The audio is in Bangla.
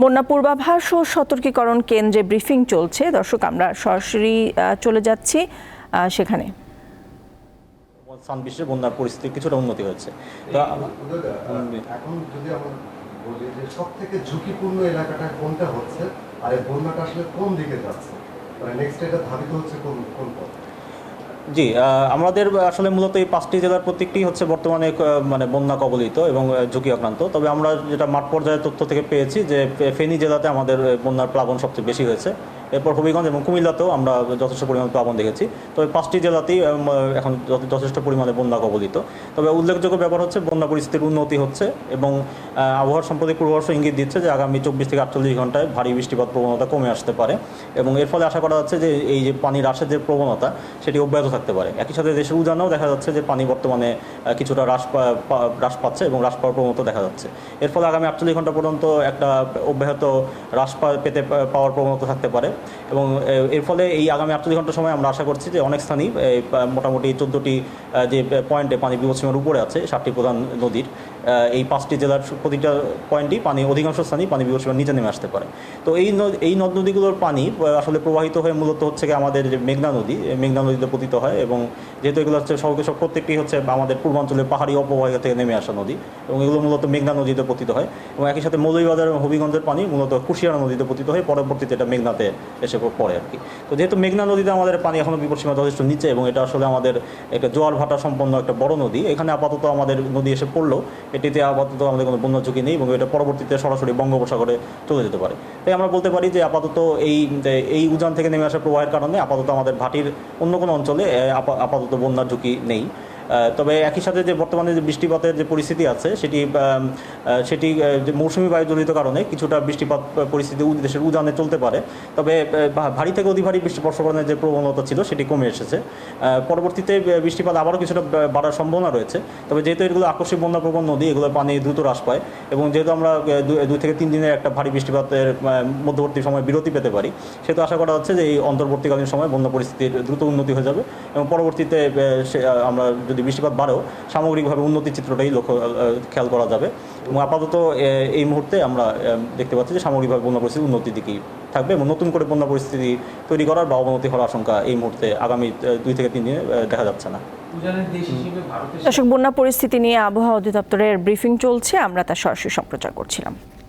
বন্যা পূর্বাভাস ও সতর্কীকরণ কেন্দ্রে ব্রিফিং চলছে। দর্শক আমরা সরাসরি চলে যাচ্ছি সেখানে। সান বন্যার পরিস্থিতি কিছুটা উন্নতি হয়েছে। তো এখন যদি আমরা বলি যে সব থেকে ঝুঁকিপূর্ণ এলাকাটা কোনটা হচ্ছে আর এই বন্যাটা আসলে কোন দিকে যাচ্ছে? মানে নেক্সট এটা ধাবিত হচ্ছে কোন কোন পথ? জি আমাদের আসলে মূলত এই পাঁচটি জেলার প্রত্যেকটি হচ্ছে বর্তমানে মানে বন্যা কবলিত এবং ঝুঁকি আক্রান্ত। তবে আমরা যেটা মাঠ পর্যায়ের তথ্য থেকে পেয়েছি যে ফেনী জেলাতে আমাদের বন্যার প্লাবন সবচেয়ে বেশি হয়েছে। এরপর হবিগঞ্জ এবং কুমিল্লাতেও আমরা যথেষ্ট পরিমাণে প্লাবন দেখেছি। তবে পাঁচটি জেলাতেই এখন যথে- যথেষ্ট পরিমাণে বন্যা কবলিত। তবে উল্লেখযোগ্য ব্যাপার হচ্ছে, বন্যা পরিস্থিতির উন্নতি হচ্ছে এবং আবহাওয়ার সম্প্রতি পূর্বাভাস ইঙ্গিত দিচ্ছে যে আগামী চব্বিশ থেকে আটচল্লিশ ঘন্টায় ভারী বৃষ্টিপাত প্রবণতা কমে আসতে পারে এবং এর ফলে আশা করা যাচ্ছে যে এই যে পানির হ্রাসের যে প্রবণতা, সেটি অব্যাহত থাকতে পারে। একই সাথে দেশের উজানেও দেখা যাচ্ছে যে পানি বর্তমানে কিছুটা হ্রাস হ্রাস পাচ্ছে এবং হ্রাস পাওয়ার প্রবণতা দেখা যাচ্ছে। এর ফলে আগামী আটচল্লিশ ঘণ্টা পর্যন্ত একটা অব্যাহত হ্রাস পেতে পাওয়ার প্রবণতা থাকতে পারে। এবং এর ফলে এই আগামী আটচল্লিশ ঘণ্টার সময় আমরা আশা করছি যে অনেক স্থানই মোটামুটি চোদ্দোটি যে পয়েন্টে পানি বিপদসীমার উপরে আছে, সাতটি প্রধান নদীর এই পাঁচটি জেলার প্রতিটা পয়েন্টই পানি, অধিকাংশ স্থানেই পানি বিপদসীমার নিচে নেমে আসতে পারে। তো এই এই নদ নদীগুলোর পানি আসলে প্রবাহিত হয়ে মূলত হচ্ছে আমাদের যে মেঘনা নদী মেঘনা নদীতে পতিত হয় এবং যেহেতু এগুলো হচ্ছে সব সব প্রত্যেকটি হচ্ছে আমাদের পূর্বাঞ্চলের পাহাড়ি অপবাহিকা থেকে নেমে আসা নদী এবং এগুলো মূলত মেঘনা নদীতে পতিত হয় এবং একই সাথে মৌলভীবাজার এবং হবিগঞ্জের পানি মূলত কুশিয়ারা নদীতে পতিত হয়ে পরবর্তীতে এটা মেঘনাতে এসে পড়ে আর কি। তো যেহেতু মেঘনা নদীতে আমাদের পানি এখনও বিপদসীমা যথেষ্ট নিচে এবং এটা আসলে আমাদের একটা জোয়ার ভাটা সম্পন্ন একটা বড় নদী, এখানে আপাতত আমাদের নদী এসে পড়ল। এটিতে আপাতত আমাদের কোনো বন্যা ঝুঁকি নেই এবং এটা পরবর্তীতে সরাসরি বঙ্গোপসাগরে চলে যেতে পারে। তাই আমরা বলতে পারি যে আপাতত এই এই উজান থেকে নেমে আসা প্রবাহের কারণে আপাতত আমাদের ভাটির অন্য কোনো অঞ্চলে আপাতত বন্যার ঝুঁকি নেই। তবে একই সাথে যে বর্তমানে যে বৃষ্টিপাতের যে পরিস্থিতি আছে, সেটি সেটি যে মৌসুমি বায়ুজনিত কারণে কিছুটা বৃষ্টিপাত পরিস্থিতি দেশের উজানে চলতে পারে। তবে ভারী থেকে অতি ভারী বৃষ্টি বর্ষবরণের যে প্রবণতা ছিল, সেটি কমে এসেছে। পরবর্তীতে বৃষ্টিপাত আবারও কিছুটা বাড়ার সম্ভাবনা রয়েছে। তবে যেহেতু এগুলো আকস্মিক বন্যা প্রবণ নদী, এগুলো পানি দ্রুত হ্রাস পায় এবং যেহেতু আমরা দুই থেকে তিন দিনের একটা ভারী বৃষ্টিপাতের মধ্যবর্তী সময় বিরতি পেতে পারি, সেহেতু আশা করা হচ্ছে যে এই অন্তর্বর্তীকালীন সময় বন্যা পরিস্থিতির দ্রুত উন্নতি হয়ে যাবে এবং পরবর্তীতে আমরা যদি বৃষ্টিপাত বাড়েও সামগ্রিকভাবে উন্নতির চিত্রটাই লক্ষ্য খেয়াল করা যাবে। এবং আপাতত এই মুহূর্তে আমরা দেখতে পাচ্ছি যে সামগ্রিকভাবে বন্যা পরিস্থিতি উন্নতির দিকেই থাকবে এবং নতুন করে বন্যা পরিস্থিতি তৈরি করার বা অবনতি হওয়ার আশঙ্কা এই মুহূর্তে আগামী দুই থেকে তিন দিনে দেখা যাচ্ছে না। দর্শক বন্যা পরিস্থিতি নিয়ে আবহাওয়া অধিদপ্তরের ব্রিফিং চলছে। আমরা তা সরাসরি সম্প্রচার করছিলাম।